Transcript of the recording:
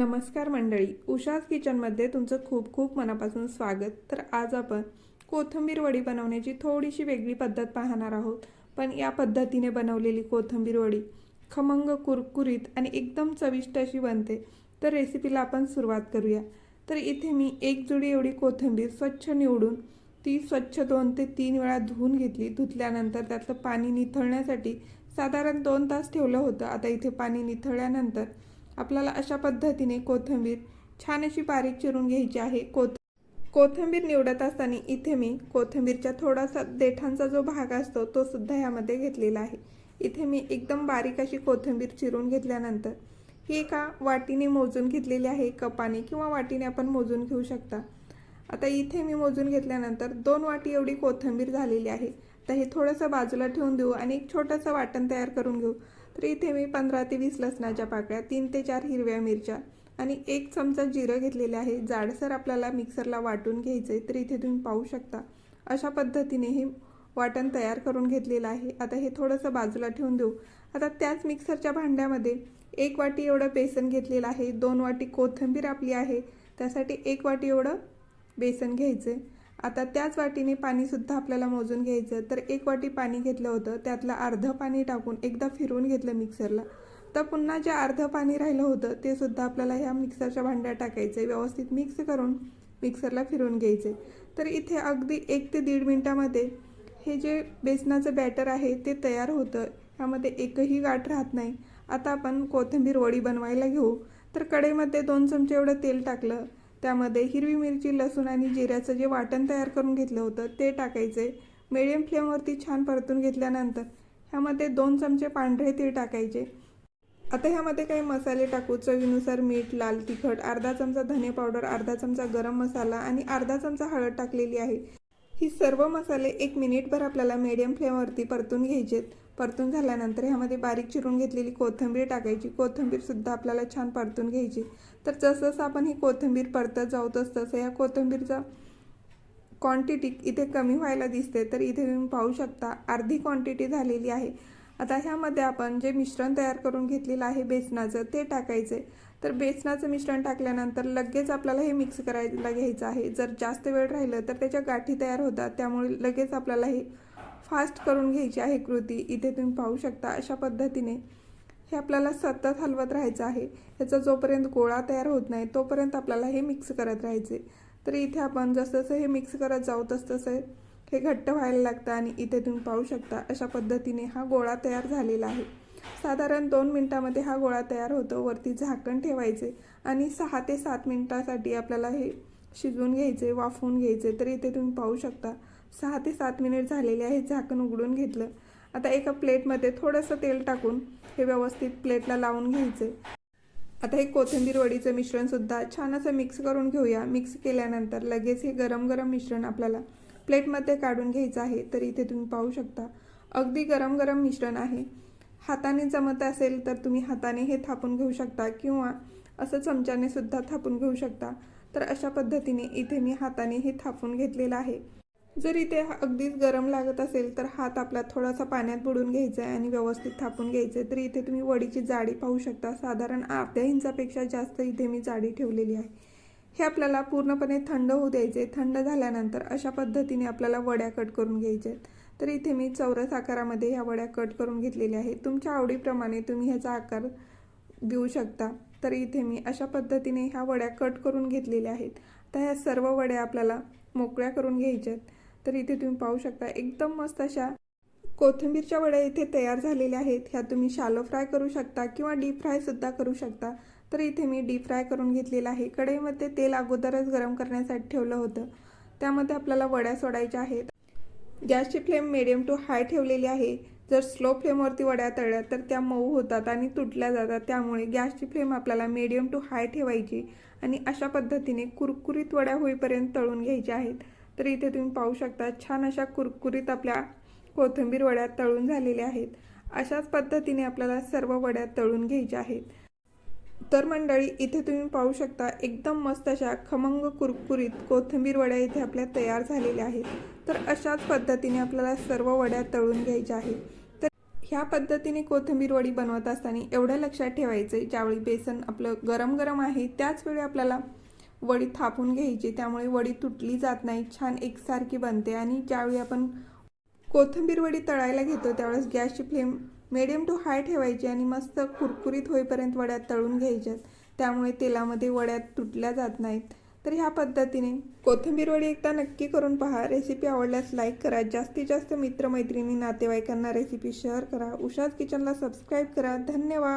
नमस्कार मंडळी उषाच किचनमध्ये तुमचं खूप खूप मनापासून स्वागत. तर आज आपण कोथिंबीर वडी बनवण्याची थोडीशी वेगळी पद्धत पाहणार आहोत. पण या पद्धतीने बनवलेली कोथिंबीर वडी खमंग कुरकुरीत आणि एकदम चविष्ट अशी बनते. तर रेसिपीला आपण सुरुवात करूया. तर इथे मी एक जुडी एवढी कोथिंबीर स्वच्छ निवडून ती स्वच्छ दोन ते तीन वेळा धुवून घेतली. धुतल्यानंतर त्यातलं पाणी निथळण्यासाठी साधारण दोन तास ठेवलं होतं. आता इथे पाणी निथळल्यानंतर आपल्याला अशा पद्धतीने कोथिंबीर छान अशी बारीक चिरून घ्यायची आहे. कोथ कोथिंबीर निवडत असताना इथे मी कोथिंबीरच्या थोडासा देठांचा जो भाग असतो तो सुद्धा ह्यामध्ये घेतलेला आहे. इथे मी एकदम बारीक अशी कोथिंबीर चिरून घेतल्यानंतर ही एका वाटीने मोजून घेतलेली आहे कपाने किंवा वाटीने आपण मोजून घेऊ शकता. आता इथे मी मोजून घेतल्यानंतर दोन वाटी एवढी कोथिंबीर झालेली आहे. तर हे थोडंसं बाजूला ठेवून देऊ आणि एक छोटंसं वाटण तयार करून घेऊ. तर इथे मी पंधरा ते वीस लसणाच्या पाकळ्या तीन ते चार हिरव्या मिरच्या आणि एक चमचा जिरं घेतलेले आहे. जाडसर आपल्याला मिक्सरला वाटून घ्यायचं आहे तर इथे तुम्ही पाहू शकता. अशा पद्धतीने हे वाटण तयार करून घेतलेलं आहे. आता हे थोडंसं बाजूला ठेवून देऊ. आता त्याच मिक्सरच्या भांड्यामध्ये एक वाटी एवढं बेसन घेतलेलं आहे. दोन वाटी कोथिंबीर आपली आहे. त्यासाठी एक वाटी एवढं बेसन घ्यायचं आता त्याच वाटीने पाणीसुद्धा आपल्याला मोजून घ्यायचं. तर एक वाटी पाणी घेतलं होतं त्यातलं अर्धं पाणी टाकून एकदा फिरवून घेतलं मिक्सरला. तर पुन्हा जे अर्धं पाणी राहिलं होतं ते सुद्धा आपल्याला ह्या मिक्सरच्या भांड्यात टाकायचं व्यवस्थित मिक्स करून मिक्सरला फिरवून घ्यायचे तर इथे अगदी एक ते दीड मिनटामध्ये हे जे बेसनाचं बॅटर आहे ते तयार होतं. ह्यामध्ये एकही गाठ राहत नाही. आता आपण कोथिंबीर वडी बनवायला घेऊ. तर कढईमध्ये दोन चमचे एवढं तेल टाकलं. त्यामध्ये हिरवी मिरची लसूण आणि जिऱ्याचं जे वाटण तयार करून घेतलं होतं ते टाकायचे. मिडियम फ्लेमवरती छान परतून घेतल्यानंतर ह्यामध्ये दोन चमचे पांढरे तीळ टाकायचे. आता ह्यामध्ये काही मसाले टाकू. चवीनुसार मीठ लाल तिखट अर्धा चमचा धने पावडर अर्धा चमचा गरम मसाला आणि अर्धा चमचा हळद टाकलेली आहे. ही सर्व मसाले एक मिनिटभर आपल्याला मीडियम फ्लेमवरती परतून घ्यायचेत. परतून झाल्यानंतर ह्यामध्ये बारीक चिरून घेतलेली कोथिंबीर टाकायची. कोथिंबीरसुद्धा आपल्याला छान परतून घ्यायची. तर जसं जसं आपण ही कोथिंबीर परतत जाऊ तसं तसं ह्या कोथिंबीरचा क्वांटिटी इथे कमी व्हायला दिसते. तर इथे तुम्ही पाहू शकता अर्धी क्वांटिटी झालेली आहे. आता ह्यामध्ये आपण जे मिश्रण तयार करून घेतलेलं आहे बेसनाचं ते टाकायचं. तर बेसनाचं मिश्रण टाकल्यानंतर लगेच आपल्याला हे मिक्स करायला घ्यायचं आहे. जर जास्त वेळ राहिलं तर त्याच्या गाठी तयार होतात. त्यामुळे लगेच आपल्याला हे फास्ट करून घ्यायची आहे कृती. इथे तुम्ही पाहू शकता अशा पद्धतीने हे आपल्याला सतत हलवत राहायचं आहे. ह्याचा जोपर्यंत गोळा तयार होत नाही तोपर्यंत आपल्याला हे मिक्स करत राहायचे. तर इथे आपण जसं जसं हे मिक्स करत जाऊ तसं तसं हे घट्ट व्हायला लागतं आणि इथे तुम्ही पाहू शकता अशा पद्धतीने हा गोळा तयार झालेला आहे. साधारण दोन मिनटामध्ये हा गोळा तयार होतो. वरती झाकण ठेवायचे आणि सहा ते सात मिनटासाठी आपल्याला हे शिजवून घ्यायचे वाफवून घ्यायचे. तर इथे तुम्ही पाहू शकता सहा ते सात मिनिट झालेले आहे झाकण उघडून घेतलं. आता एका प्लेटमध्ये थोडंसं तेल टाकून हे व्यवस्थित प्लेटला लावून घ्यायचे. आता हे कोथिंबीर वडीचं मिश्रणसुद्धा छान असं मिक्स करून घेऊया. मिक्स केल्यानंतर लगेच हे गरम गरम मिश्रण आपल्याला प्लेटमध्ये काढून घ्यायचं आहे तर इथे तुम्ही पाहू शकता. अगदी गरम गरम मिश्रण आहे. हाताने जमत असेल तर तुम्ही हाताने हे थापून घेऊ शकता किंवा असं चमच्याने सुद्धा थापून घेऊ शकता. तर अशा पद्धतीने इथे मी हाताने हे थापून घेतलेलं आहे. जर इथे अगदीच गरम लागत असेल तर हात आपला थोडासा पाण्यात बुडून घ्यायचा आहे आणि व्यवस्थित थापून घ्यायचं आहे. तर इथे तुम्ही वडीची जाडी पाहू शकता. साधारण अर्ध्या इंचापेक्षा जास्त इथे मी जाडी ठेवलेली आहे. हे आपल्याला पूर्णपणे थंड होऊ द्यायचे. थंड झाल्यानंतर अशा पद्धतीने आपल्याला वड्या कट करून घ्यायच्या आहेत. तर इथे मी चौरस आकारामध्ये ह्या वड्या कट करून घेतलेल्या आहेत. तुमच्या आवडीप्रमाणे तुम्ही ह्याचा आकार देऊ शकता. तर इथे मी अशा पद्धतीने ह्या वड्या कट करून घेतलेल्या आहेत. तर ह्या सर्व वड्या आपल्याला मोकळ्या करून घ्यायच्या आहेत. तर इथे तुम्ही पाहू शकता एकदम मस्त अशा कोथिंबीरच्या वड्या इथे तयार झालेल्या आहेत. ह्या तुम्ही शालो फ्राय करू शकता किंवा डीप फ्रायसुद्धा करू शकता. तर इथे मी डीप फ्राय करून घेतलेलं आहे. कढईमध्ये तेल अगोदरच गरम करण्यासाठी ठेवलं होतं. त्यामध्ये आपल्याला वड्या सोडायच्या आहेत. गॅसची फ्लेम मिडियम टू हाय ठेवलेली आहे. जर स्लो फ्लेमवरती वड्या तळल्या तर त्या मऊ होतात आणि तुटल्या जातात. त्यामुळे गॅसची फ्लेम आपल्याला मिडियम टू हाय ठेवायची आणि अशा पद्धतीने कुरकुरीत वड्या होईपर्यंत तळून घ्यायच्या आहेत. तर इथे तुम्ही पाहू शकता छान अशा कुरकुरीत आपल्या कोथिंबीर वड्या तळून झालेल्या आहेत. अशाच पद्धतीने आपल्याला सर्व वड्या तळून घ्यायच्या आहेत. तर मंडळी इथे तुम्ही पाहू शकता एकदम मस्त अशा खमंग कुरकुरीत कोथिंबीर वड्या इथे आपल्या तयार झालेल्या आहेत. तर अशाच पद्धतीने आपल्याला सर्व वड्या तळून घ्यायच्या आहेत. तर ह्या पद्धतीने कोथिंबीर वडी बनवत असताना एवढं लक्षात ठेवायचं आहे ज्यावेळी बेसन आपलं गरम गरम आहे त्याच वेळी आपल्याला वडी थापून घ्यायची. त्यामुळे वडी तुटली जात नाही छान एकसारखी बनते आणि ज्यावेळी आपण कोथिंबीर वडी तळायला घेतो. त्यावेळेस गॅसची फ्लेम मिडियम टू हाय ठेवायची आणि मस्त कुरकुरीत होईपर्यंत वड्या तळून घ्यायच्यात. त्यामुळे तेलामध्ये वड्या तुटल्या जात नाहीत. तर ह्या पद्धतीने कोथिंबीर वडी एकदा नक्की करून पहा. रेसिपी आवडल्यास लाईक करा. जास्तीत जास्त मित्रमैत्रिणी नातेवाईकांना रेसिपी शेअर करा. उषाज किचनला सबस्क्राईब करा. धन्यवाद!